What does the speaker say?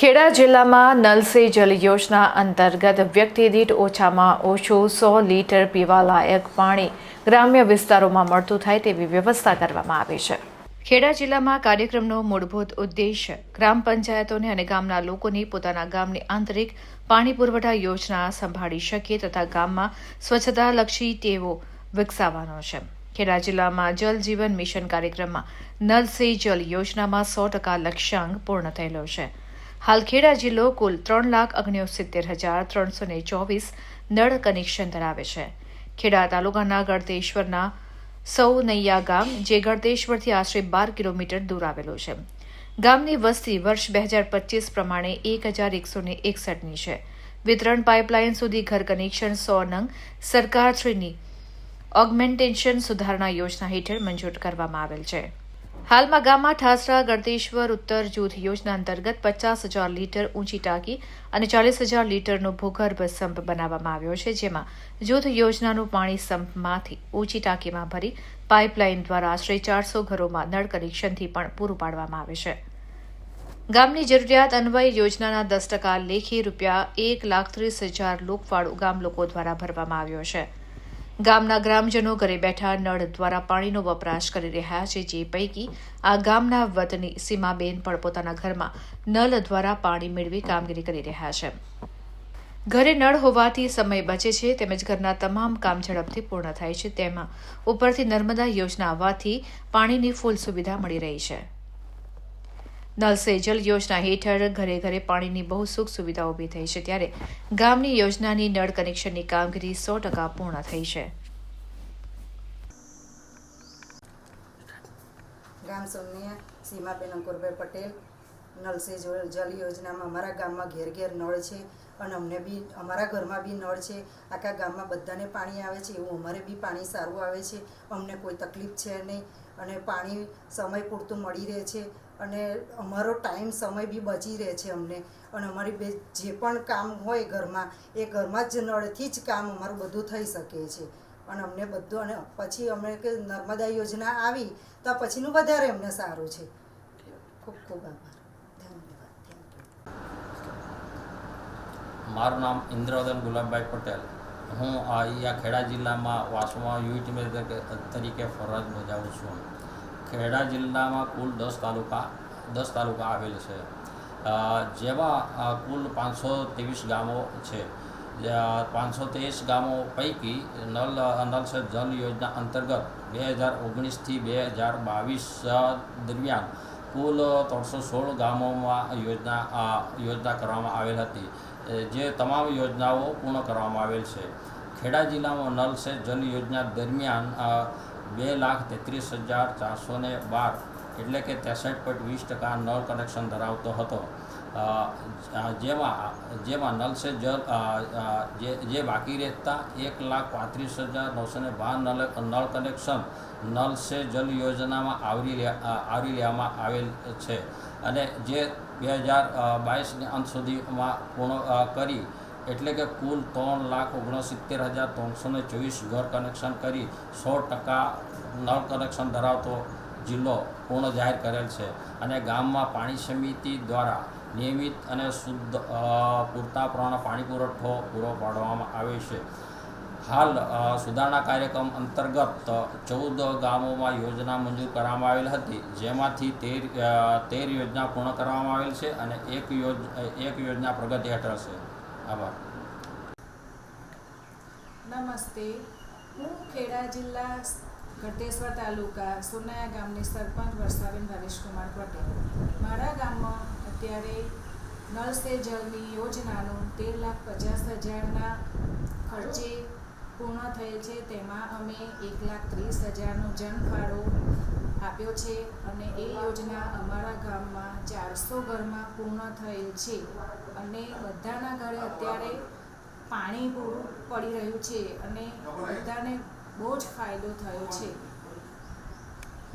ખેડા જિલ્લામાં નલ સે જલ યોજના અંતર્ગત વ્યક્તિ દીઠ ઓછામાં ઓછું સો લીટર પીવાલાયક પાણી ગ્રામ્ય વિસ્તારોમાં મળતું થાય તેવી વ્યવસ્થા કરવામાં આવી છે. ખેડા જિલ્લામાં કાર્યક્રમનો મૂળભૂત ઉદ્દેશ્ય ગ્રામ પંચાયતોને અને ગામના લોકોની પોતાના ગામની આંતરિક પાણી પુરવઠા યોજના સંભાળી શકે તથા ગામમાં સ્વચ્છતાલક્ષી ટેવો વિકસાવવાનો છે. ખેડા જિલ્લામાં જલ જીવન મિશન કાર્યક્રમમાં નલ સે જલ યોજનામાં સો ટકા લક્ષ્યાંક પૂર્ણ થયેલો છે. હાલ ખેડા જિલ્લો કુલ ત્રણ લાખ ઓગણસિત્તેર હજાર ત્રણસો ને ચોવીસ નળ કનેક્શન ધરાવે છે. ખેડા તાલુકાના ગળતેશ્વરના સૌ નૈયા ગામ, જે ગળતેશ્વરથી આશરે બાર કિલોમીટર દૂર આવેલું છે. ગામની વસ્તી વર્ષ બે હજાર પચીસ પ્રમાણે એક હજાર એકસો ને એકસઠની છે. વિતરણ પાઇપલાઇન સુધી ઘર કનેક્શન સો નંગ સરકારશ્રીની ઓગમેન્ટેશન સુધારણા યોજના હેઠળ મંજૂર કરવામાં આવેલ છે. હાલમાં ગામમાં ઠાસરા ગળતેશ્વર ઉત્તર જૂથ યોજના અંતર્ગત પચાસ હજાર લીટર ઊંચી ટાંકી અને ચાલીસ હજાર લીટરનો ભૂગર્ભ સંપ બનાવવામાં આવ્યો છે, જેમાં જૂથ યોજનાનું પાણી સંપમાંથી ઊંચી ટાંકીમાં ભરી પાઇપલાઇન દ્વારા આશરે ચારસો ઘરોમાં નળ કનેક્શનથી પણ પૂરું પાડવામાં આવે છે. ગામની જરૂરિયાત અન્વય યોજનાના દસ ટકા લેખી રૂપિયા એક લાખ ત્રીસ હજાર લોકફાળો ગામ લોકો દ્વારા ભરવામાં આવ્યો છે. ગામના ગ્રામજનો ઘરે બેઠા નળ દ્વારા પાણીનો વપરાશ કરી રહ્યા છે, જે પૈકી આ ગામના વતની સીમાબેન પણ પોતાના ઘરમાં નળ દ્વારા પાણી મેળવી કામગીરી કરી રહ્યા છે. ઘરે નળ હોવાથી સમય બચે છે, તેમજ ઘરના તમામ કામ ઝડપથી પૂર્ણ થાય છે, તેમાં ઉપરથી નર્મદા યોજના આવવાથી પાણીની ફૂલ સુવિધા મળી રહી છે. નલ સે જલ યોજના હેઠળ ઘરે ઘરે પાણીની બહુ સુખ સુવિધા ઊભી થઈ છે ત્યારે ગામની યોજનાની નળ કનેક્શનની કામગીરી સો ટકા પૂર્ણ થઈ છે. ગામ સૌમ્ય, સીમાબેન અંકુરભાઈ પટેલ. નલ સે જલ યોજનામાં અમારા ગામમાં ઘેર ઘેર નળ છે અને અમને બી, અમારા ઘરમાં બી નળ છે. આખા ગામમાં બધાને પાણી આવે છે, એવું અમારે બી પાણી સારું આવે છે. અમને કોઈ તકલીફ છે નહીં. અને પાણી સમય પૂરતું મળી રહે છે અને અમારો ટાઈમ સમય બી બચી રહે છે અમને. અને અમારી બે જે પણ કામ હોય ઘરમાં, એ ઘરમાં જ નળથી જ કામ અમારું બધું થઈ શકે છે. અને અમને બધું, અને પછી અમને કે નર્મદા યોજના આવી, તો પછીનું વધારે અમને સારું છે. ખૂબ ખૂબ આભાર. ધન્યવાદ. મારું નામ ઇન્દ્રવદન ગુલાબભાઈ પટેલ. હું અહીંયા ખેડા જિલ્લામાં વાસમાં યુનિટ મેનેજર તરીકે ફરજ બજાવું છું. ખેડા જિલ્લામાં કુલ દસ તાલુકા દસ તાલુકા આવેલ છે. જેવા કુલ પાંચસો ત્રેવીસ ગામો છે. પાંચસો ત્રેવીસ ગામો પૈકી નલ નલ સે જલ યોજના અંતર્ગત બે હજાર ઓગણીસથી બે હજાર બાવીસ દરમિયાન કુલ ત્રણસો સોળ ગામોમાં યોજના યોજના કરવામાં આવેલ હતી. જે તમામ યોજનાઓ પૂર્ણ કરવામાં આવેલ છે. ખેડા જિલ્લામાં નલ સે જલ યોજના દરમિયાન બે લાખ તેત્રીસ હજાર ચારસો ને બાર એટલે કે ત્રેસઠ પોઈન્ટ વીસ ટકા નળ કનેક્શન ધરાવતો હતો. જેમાં જેમાં નલ સે જલ જે બાકી રહેતા એક લાખ પાંત્રીસ હજાર નવસો ને બાર નલ નળ કનેક્શન નલ સે જલ યોજનામાં આવરી આવરી લેવામાં આવેલ છે. અને જે બે હજાર બાવીસની અંત સુધીમાં પૂર્ણ કરી. એટલે કે કુલ ત્રણ લાખ ઓગણસિત્તેર હજાર ત્રણસો ને ચોવીસ ઘર કનેક્શન કરી. સો ટકા નળ કનેક્શન ધરાવતો જિલ્લો પૂર્ણ જાહેર કરેલ છે. અને ગામમાં પાણી સમિતિ દ્વારા નિયમિત અને શુદ્ધ પૂરતા પ્રમાણમાં પાણી પુરવઠો પૂરો પાડવામાં આવે છે. હાલ સુધારણા કાર્યક્રમ અંતર્ગત ચૌદ ગામોમાં યોજના મંજૂર કરવામાં આવેલ હતી, જેમાંથી તેર તેર યોજના પૂર્ણ કરવામાં આવેલ છે અને એક યોજ એક યોજના પ્રગતિ હેઠળ છે. આભાર. નમસ્તે. હું ખેડા જિલ્લા ઘટેશ્વર તાલુકા સોનાયા ગામની સરપંચ વર્ષાબેન હરેશકુમાર પટેલ. મારા ગામમાં અત્યારે નળ સે જલની યોજનાનું તેર લાખ પચાસ હજારના ખર્ચે પૂર્ણ થયેલ છે, તેમાં અમે એક લાખ ત્રીસ હજારનો જનફાળો આપ્યો છે અને એ યોજના અમારા ગામમાં ચારસો ઘરમાં પૂર્ણ થયેલ છે અને બધાના ઘરે અત્યારે પાણી પૂરું પડી રહ્યું છે અને બધાને બહુ જ ફાયદો થયો છે.